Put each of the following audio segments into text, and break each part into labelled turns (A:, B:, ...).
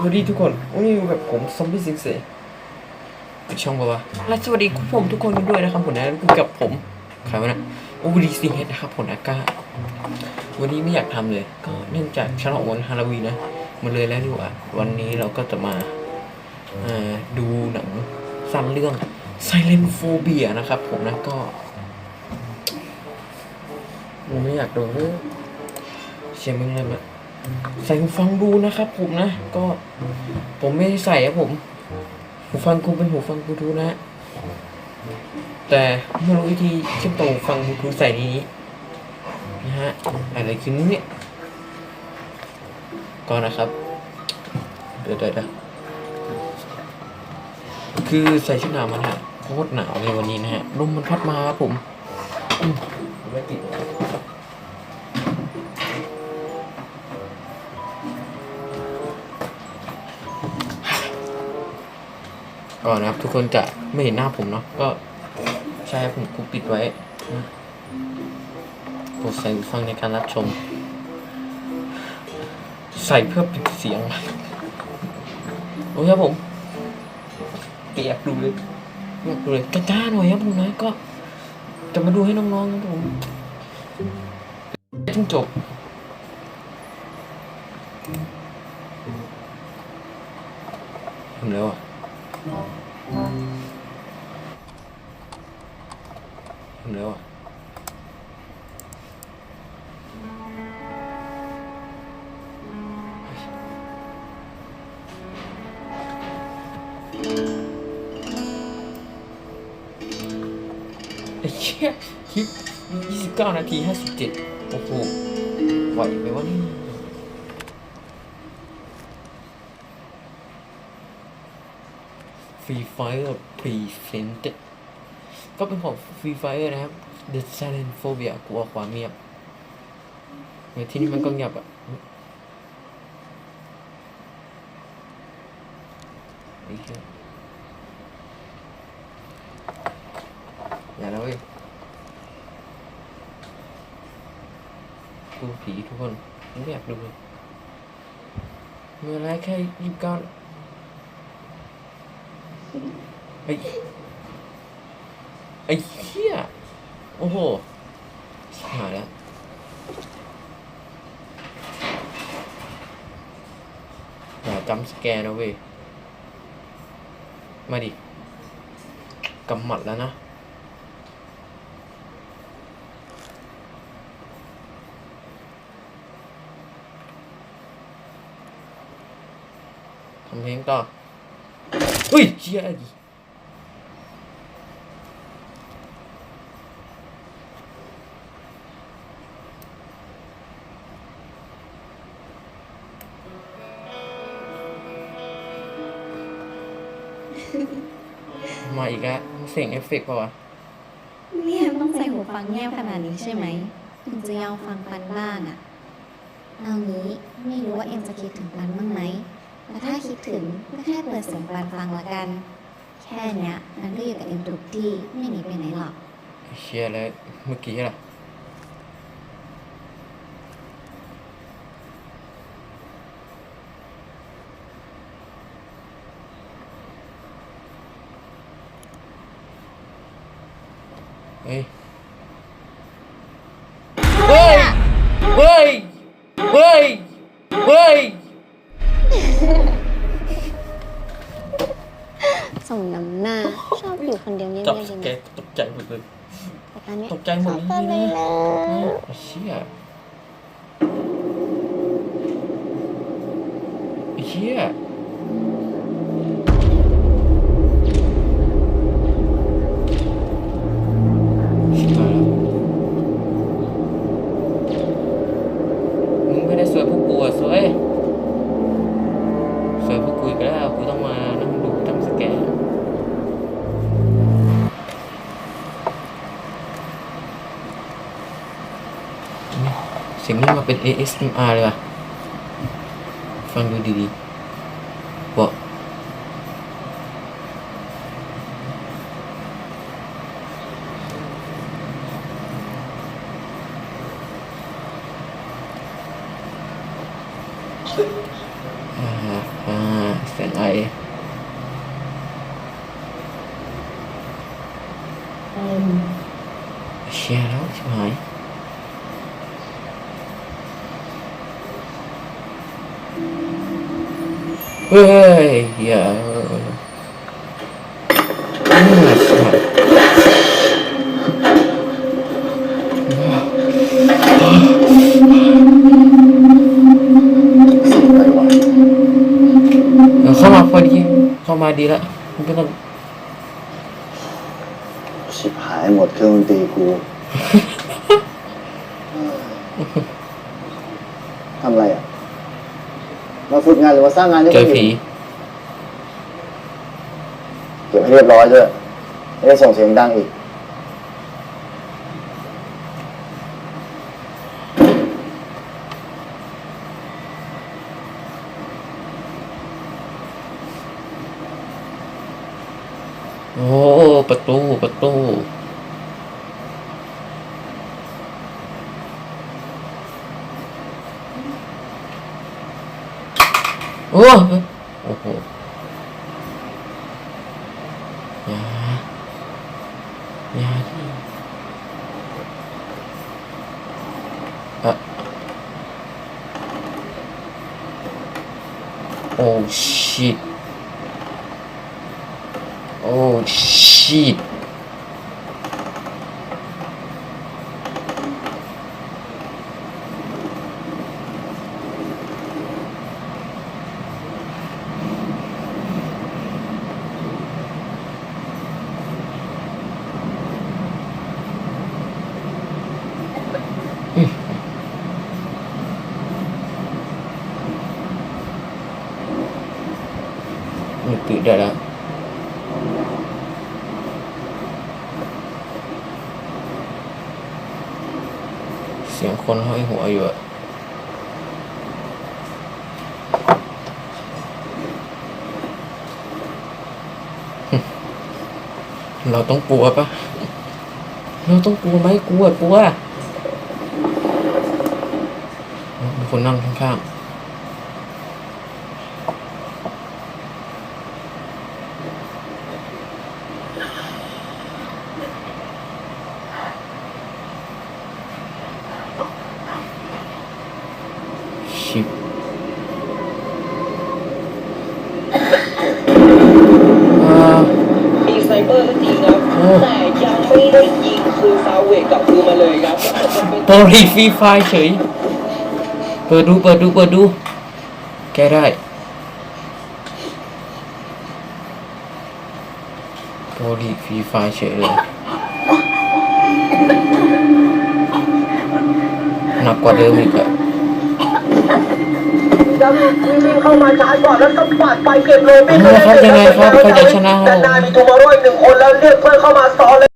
A: สวัสดีทุกคนวันนี้อยู่กับผมซอมบี้ซิงเซ่ช่องบอกว่าและสวัสดีคุณผมทุกคนกันด้วยนะครับผมนะคือกับผมใครวะนะโอวีซีเฮดนะครับผมอากาวันนี้ไม่อยากทำเลย ก็เนื่องจากฉลองวันฮาโลวีนนะมาเลยแล้วดีกว่าวันนี้เราก็จะมาเอ่อดูหนังสั้นเรื่อง Silent Phobia นะครับผมนะก็ผมไม่อยากดูเลยเสียงมึงเลยแบบ ใส่หูฟังดูนะครับผมนะ ก็ผมไม่ได้ใส่ครับผม หูฟังกูเป็นหูฟังบลูทูธนะ แต่ไม่รู้วิธีเชื่อมต่อหูฟังบลูทูธใส่นนี้นะฮะอะไรคือเนี่ยก็นะครับเดี๋ยวเดี๋ยวคือใส่ชุดหนาวมาฮะโคตรหนาวเลยวันนี้นะฮะลมมันพัดมาครับผมอืมไม่ติด ก่อนนะครับ ทุกคนจะไม่เห็นหน้าผมเนาะก็ใช่ครับผมกูปิดไว้นะกดใส่ฟังในการรับชม ใส่เพื่อปิดเสียงโอ้ยครับผมเปียกดูเลยเปียกดูเลยกระจ้าหน่อยครับผมนะก็จะมาดูให้น้องๆครับผมทุ่งจบทำแล้วอะ ทำแล้วอะไอ้เชี่ยคลิป29นาที57โอ้โหไหวไหมวะเนี่ยฟรีไฟร์พรีเซนต์ ก็เป็นของฟรีไฟร์นะครับ The Silent Phobia กลัวความเงียบที่นี่มันก็เงียบอะไอ้เหี้ยอย่าแล้วเว้ยดูผีทุกคนไม่อยากดูเลยมีอไรแค่ยี่สิบเก้าไอ้ ไอ้เหี้ย โอ้โหชิบหาแล้ว อย่าจำสแกนนะเว้ย มาดิ กำหมัดแล้วนะ ทำเพลงต่อเฮ้ยเชี่ย มาอีกแล้วเสียงเอฟเฟกต์ป่าวะ
B: เนี่ยต้องใส่หูฟังแง่ขนาดนี้ใช่ไหมถึงจะยอมฟังปันบ้างอะเอางี้ไม่รู้ว่าเอ็มจะคิดถึงปันบ้างไหมแต่ถ้าคิดถึงก็แค่เปิดเสียงปันฟังละกัน แค่เนี้ยมันก็อยู่กับเอ็มทุกที่ไม่หนีไปไหนหรอก
A: เชียแล้วเมื่อกี้ล่ะ เฮ้ย เฮ้ย เฮ้ยเฮ้ยเฮ้ย
B: ส่งน้ำหน้า ชอบอยู่คนเดียวเงียบ
A: จับ
B: ๆจริง
A: แกตกใจหมดเลย
B: แต่ตอนนี้
A: ตกใจหมด
B: ชอบ
A: เล
B: เลยย
A: นะ
B: นะ
A: ไอ้เชี่ยไอ้เชี่ยชิบหายแล้วมึงไม่ได้สวยพวกกูอะสวย สวยพวกกู อีกแล้วกูต้องมานั่งดูทำสแกนเสียงนี้มาเป็น ASMR เลยว่ะ ฟังดูดีๆบอกอ่าอ่า เสียงไอ
B: อื มา
A: ดีแล้วไม่ต้อง
C: ชิบหายหมดเครื่องดนตรีกูทำอะไรอะ มาฝึกงานหรือมาสร้างงานที่
A: เจอ
C: คน
A: ผี
C: อื่นเก็บให้เรียบร้อยด้วยไม่ได้ส่งเสียงดังอีก
A: โอ้ ประตู ประตู โอ้โอ้โหอยาอยาที่อะโอ้ shit โอ้ shit มันปิดได้แล้ว เสียง คนห้อยหัวอยู่อะเราต้องกลัวปะเราต้องกลัวไหมกลัวกลัวมีคนนั่งข้างๆชิบอ่า
D: มีสไนเปอร์ก็จริงครับ
A: โอ้
D: แต่ยัง ไม่ได้ยิงคือซาเวกกลับคืนมาเลยครับอาจจะเป็น
A: โปรลีฟรีไฟเฉย เปิดดู เปิดดู เปิดดู แกได้โปรลีฟรีไฟเฉยเลยหนักกว่าเดิมอีกอะ
D: ครับวิ่งเข้ามาชาร์จก่อนแล้วก็ปัดไปเก็บเลยไม่
A: เอาละครับยังไงครับก็จะชนะครั
D: แต่
A: บ
D: นายมีทูมาโร่อีกหนึ่งคนแล้วเรียกเพื่อนเข้ามาซ้อนเลย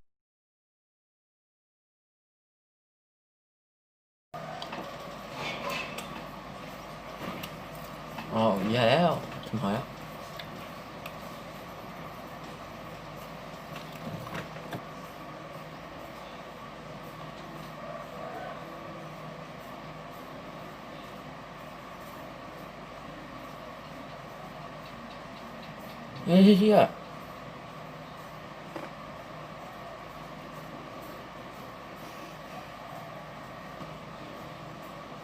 A: อ๋อแย่แล้วชิบหายแล้วเฮ้ยเฮีย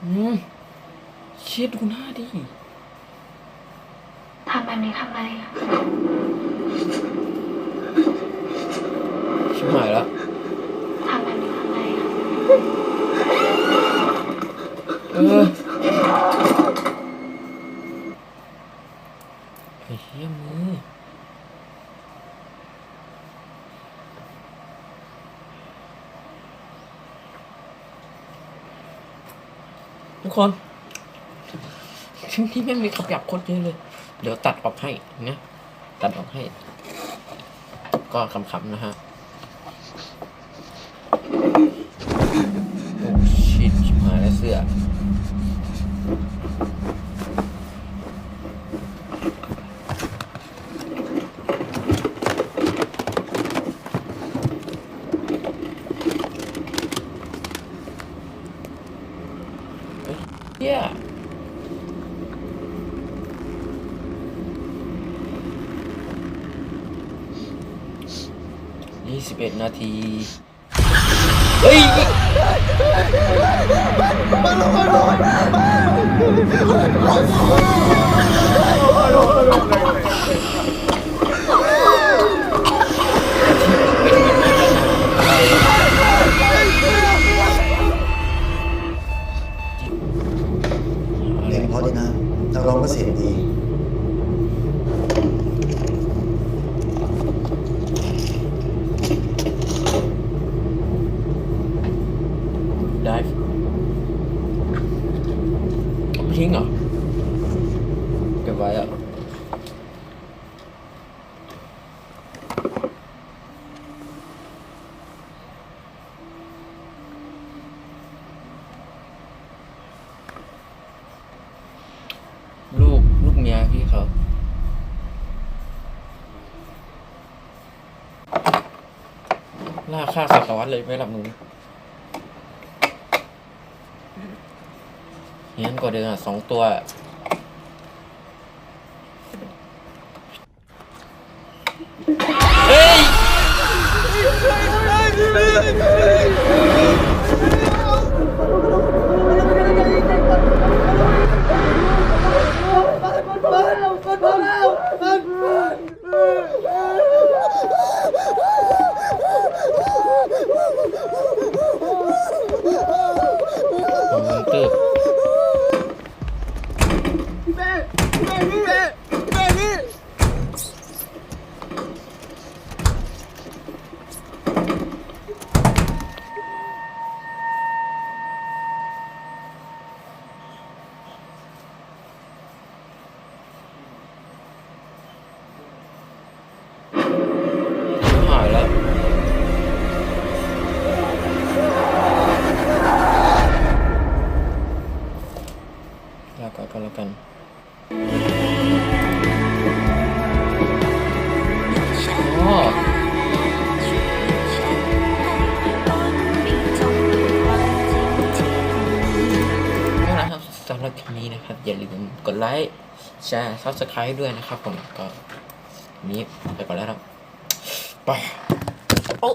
A: อืมเช็ดดูหน้าดิ
B: ทำแบบนี้ทำไมอะ
A: ชิบหายแล้ว
B: ทำแบบนี้ทำไมอะ
A: เออไอ้เหี้ยมือทุก คนชิ้นที่ไม่งมีขยับโคตรเยอะเลย เดี๋ยวตัดออกให้นะตัดออกให้ ก็คำๆนะฮะโอ้ชิดชิบหายแล้วเสื้อ เฮียยี่สิบเอ็
C: ดนาทีเฮ้ย
A: มาลงมาลงมาลงาฆ่าสัตวรรษเลยไม่หลับหนูงั้นกว่าเดิมอะสองตัว เฮ้ย รับคลิปนี้นะครับ อย่าลืมกดไลค์แชร์ subscribe ด้วยนะครับผมก็วันนี้ไปก่อนแล้วครับไปโอ้